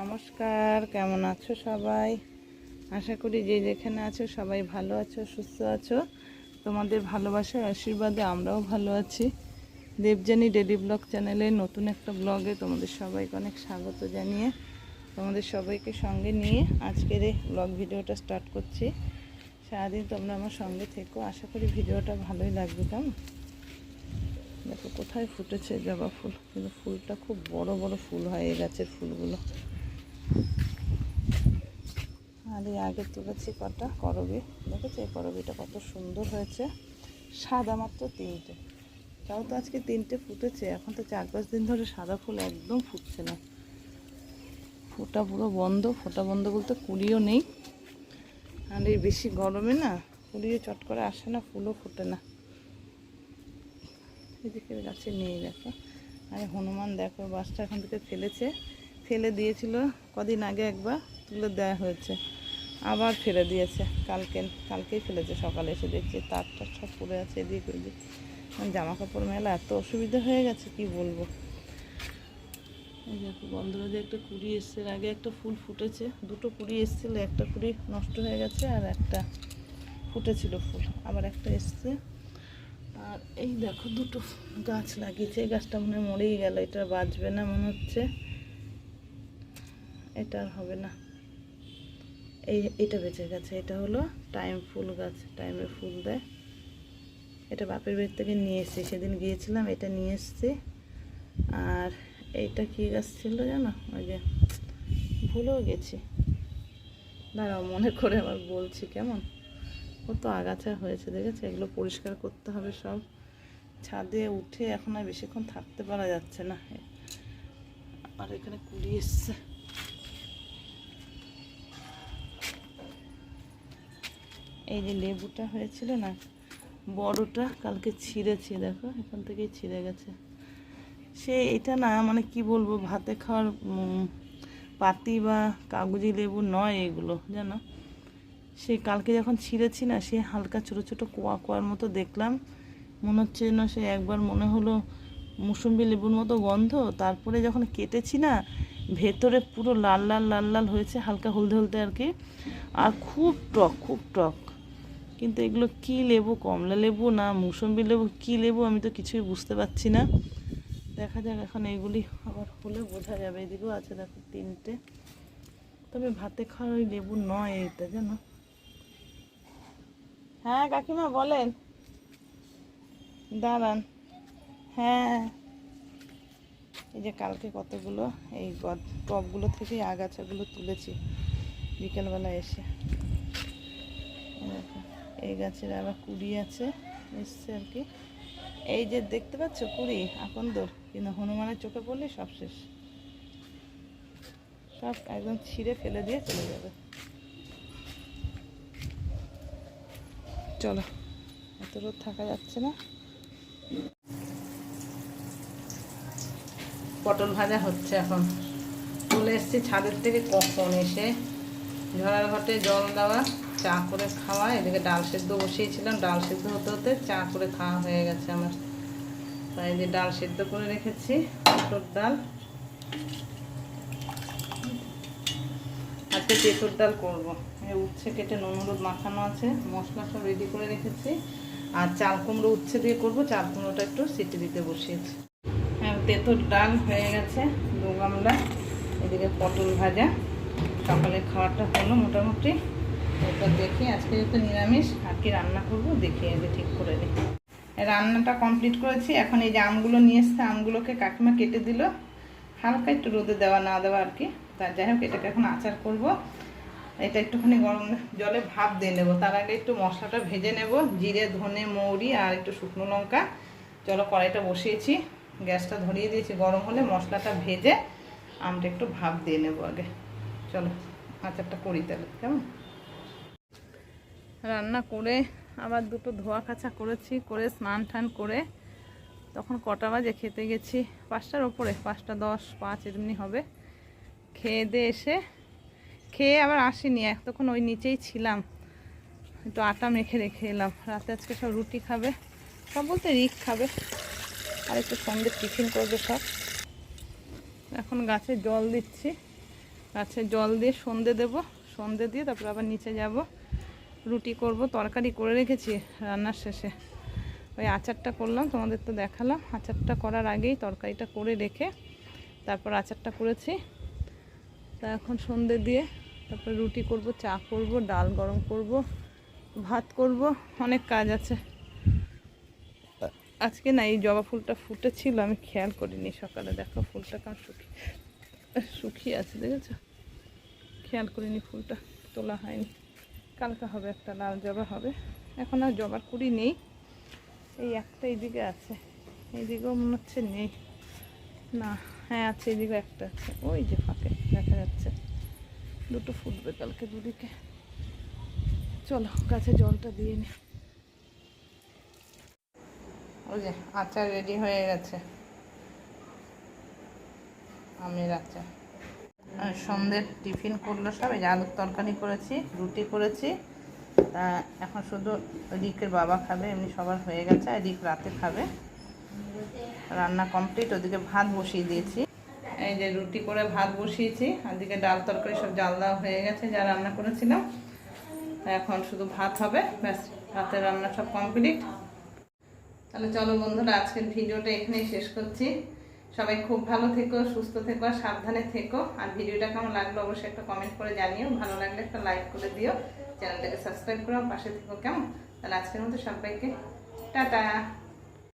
নমস্কার, কেমন আছো সবাই? আশা করি যে যেখানে আছো সবাই ভালো আছো, সুস্থ আছো। তোমাদের ভালোবাসার আশীর্বাদে আমরাও ভালো আছি। দেবজানি ডেলি ব্লগ চ্যানেলে নতুন একটা ব্লগে তোমাদের সবাইকে অনেক স্বাগত জানিয়ে তোমাদের সবাইকে সঙ্গে নিয়ে আজকের এই ব্লগ ভিডিওটা স্টার্ট করছি। সারাদিন তোমরা আমার সঙ্গে থেকো, আশা করি ভিডিওটা ভালোই লাগবে, কেমন? দেখো কোথায় ফুটেছে জবা ফুল। কিন্তু ফুলটা খুব বড় বড় ফুল হয় এই গাছের ফুলগুলো। আর এই আগে তুলেছি কটা? করবি। দেখেছি এই করবিটা কত সুন্দর হয়েছে। সাদা মাত্র তিনটে। তাও তো আজকে তিনটে ফুটেছে। এখন তো চার পাঁচ দিন ধরে সাদা ফুল একদম ফুটছে না। ফোটা পুরো বন্ধ। ফোটা বন্ধ বলতে কুড়িও নেই। আর এই বেশি গরমে না কুড়িও চট করে আসে না, ফুলও ফোটে না। এদিকে গাছে নেই দেখো। আর হনুমান দেখো, বাসটা এখান থেকে ফেলেছে। ফেলে দিয়েছিল। কদিন আগে একবার তুলে দেওয়া হয়েছে। আবার ফেলে দিয়েছে। কালকে, কালকেই ফেলেছে। সকালে এসে দেখছি তারটা সব পড়ে আছে এদিক ওইদিক। মানে জামা কাপড় মেলা, এত অসুবিধা হয়ে গেছে, কি বলব? দেখো বন্ধুরা যে একটা কুড়ি এসছে। আগে একটা ফুল ফুটেছে। দুটো কুড়ি এসেছিল, একটা কুড়ি নষ্ট হয়ে গেছে আর একটা ফুটেছিল ফুল। আবার একটা এসছে। আর এই দেখো দুটো গাছ লাগিয়েছে। এই গাছটা মনে মরেই গেল। এটা বাঁচবে না মনে হচ্ছে। এটা আর হবে না। এই, এটা বেঁচে গেছে। এটা হলো টাইম ফুল গাছ। টাইমে ফুল দেয়। এটা বাপের বাড়ি থেকে নিয়ে এসেছি। সেদিন গিয়েছিলাম, এটা নিয়ে এসেছি। আর এইটা কী গাছ ছিল জানো? ওই যে, ভুলেও গেছি। দাঁড়াও, মনে করে আবার বলছি কেমন? কত আগাছা হয়েছে, দেখেছে? এগুলো পরিষ্কার করতে হবে সব। ছাদে উঠে এখন আর বেশিক্ষণ থাকতে পারা যাচ্ছে না। আর এখানে কুড়ি এসছে। এই যে লেবুটা হয়েছিল না, বড়টা কালকে ছিঁড়েছি, দেখো, এখান থেকেই ছিঁড়ে গেছে। সে এটা না মানে কি বলব, ভাতে খাওয়ার পাতি বা কাগজি লেবু নয় এগুলো, জানো? সে কালকে যখন ছিঁড়েছি না, সে হালকা ছোট ছোট কোয়া কোয়ার মতো দেখলাম। মনে হচ্ছে না সে একবার মনে হলো মুসম্বি লেবুর মতো গন্ধ। তারপরে যখন কেটেছি না, ভেতরে পুরো লাল লাল লাল লাল হয়েছে, হালকা হলদে হলদে আর কি। আর খুব টক খুব টক। কিন্তু এগুলো কি লেবু? কমলা লেবু না মুসম্বি লেবু? কি লেবু? আমি তো কিছুই বুঝতে পারছি না। দেখা যাক, এখন এগুলি আবার হলে বোঝা যাবে। এদিকেও আছে দেখো তিনটে। তবে ভাতে খাওয়ার ওই লেবু নয় এটা, জানো? হ্যাঁ কাকিমা বলেন। দাঁড়ান। হ্যাঁ। এই যে কালকে কতগুলো? এই গদ- টবগুলো থেকে আগাছাগুলো তুলেছি। বিকেলবেলা এসে। এই গাছের আবার কুড়ি আছে, এসছে আর কি। এই যে দেখতে পাচ্ছ কুড়ি এখন তোর কিন্তু হনুমানের চোখে পড়লে সব শেষ। সব একদম ছিঁড়ে ফেলে দিয়ে চলে যাবে। চলো, এত রোদ থাকা যাচ্ছে না। পটল ভাজা হচ্ছে এখন। চলে এসেছি ছাদের থেকে কখন এসে? ঝড়ার ঘটে জল দেওয়া। চা করে খাওয়া এদিকে ডাল সেদ্ধ বসিয়েছিলাম। ডাল সেদ্ধ হতে হতে চা করে খাওয়া হয়ে গেছে আমার। তাই যে ডাল সেদ্ধ করে রেখেছি মটর ডাল। আজকে তেঁতুর ডাল করব। উচ্ছে কেটে নুন, হলুদ মাখানো আছে। মশলা সব রেডি করে রেখেছি। আর চাল কুমড়ো উচ্ছে দিয়ে করব। চাল কুমড়োটা একটু সিটি দিতে বসিয়েছি। হ্যাঁ তেঁতুর ডাল হয়ে গেছে দু গামলা। এদিকে পটল ভাজা। সকালে খাওয়াটা হলো মোটামুটি। এরপর দেখি আজকে যেহেতু নিরামিষ আর কি রান্না করব, দেখি আগে ঠিক করে নিই রান্নাটা কমপ্লিট করেছি, এখন এই যে আমগুলো নিয়ে এসছে, আমগুলোকে কাকিমা কেটে দিল। হালকা একটু রোদে দেওয়া না দেওয়া আর কি। তা যাই হোক, এটাকে এখন আচার করব। এটা একটুখানি গরম জলে ভাপ দিয়ে নেব। তার আগে একটু মশলাটা ভেজে নেব। জিরে, ধনে, মৌরি আর একটু শুকনো লঙ্কা। চলো কড়াইটা বসিয়েছি। গ্যাসটা ধরিয়ে দিয়েছি গরম হলে মশলাটা ভেজে আমটা একটু ভাপ দিয়ে নেব আগে। চলো, আচারটা করি তাহলে। কেমন? রান্না করে, আবার দুটো ধোয়া কাছা করেছি, করে স্নান টান করে। তখন কটা বাজে? খেতে গেছি পাঁচটার ওপরে, পাঁচটা দশ, পাঁচ এমনি হবে। খেয়ে দিয়ে এসে, খেয়ে আবার আসিনি তখন ওই নিচেই ছিলাম। একটু আটা মেখে রেখে এলাম। রাতে আজকে সব রুটি খাবে, সব বলতে রিক খাবে। আর একটু সন্ধ্যে টিফিন করবে সব। এখন গাছে জল দিচ্ছি। গাছে জল দিয়ে সন্ধে দেব, সন্ধে দিয়ে তারপর আবার নিচে যাব। রুটি করব, তরকারি করে রেখেছি রান্নার শেষে। ওই আচারটা করলাম, তোমাদের তো দেখালাম। আচারটা করার আগেই তরকারিটা করে রেখে তারপর আচারটা করেছি। তা এখন সন্ধে দিয়ে তারপর রুটি করব, চা করব, ডাল গরম করব, ভাত করব, অনেক কাজ আছে। আজকে না এই জবা ফুলটা ফুটেছিল, আমি খেয়াল করিনি সকালে, দেখো ফুলটা কেমন শুকিয়ে শুকিয়ে আছে, দেখেছ? খেয়াল করিনি ফুলটা, তোলা হয়নি। কালকে হবে একটা, লাল জবা হবে। এখন আর জবার কুড়ি নেই। এই একটা এইদিকে আছে। এইদিকেও মনে হচ্ছে নেই। না হ্যাঁ আছে, এইদিকে একটা আছে। ওই যে ফাঁকে, দেখা যাচ্ছে। দুটো ফুটবে কালকে দুদিকে। চলো, গাছে জলটা দিয়ে নি। ওই যে আচার রেডি হয়ে গেছে। আমের আচার। সন্ধ্যের টিফিন করল সব, এই যে আলুর তরকারি করেছি, রুটি করেছি। তা এখন শুধু রিকের বাবা খাবে, এমনি সবার হয়ে গেছে আর রিক রাতে খাবে। রান্না কমপ্লিট ওদিকে ভাত বসিয়ে দিয়েছি। এই যে রুটি করে ভাত বসিয়েছি আর দিকে ডাল তরকারি সব জাল দেওয়া হয়ে গেছে, যা রান্না করেছিলাম। তা এখন শুধু ভাত হবে, ব্যাস রাতের রান্না সব কমপ্লিট তাহলে চলো বন্ধুরা, আজকের ভিডিওটা এখানেই শেষ করছি। সবাই খুব ভালো থেকো, সুস্থ থেকো আর সাবধানে থেকো। আর ভিডিওটা কেমন লাগল অবশ্যই একটা কমেন্ট করে জানিও। ভালো লাগলে একটা লাইক করে দিও। চ্যানেলটাকে সাবস্ক্রাইব করো, পাশে থেকো কেমন? তাহলে আজকের মতো সবাইকে টাটা।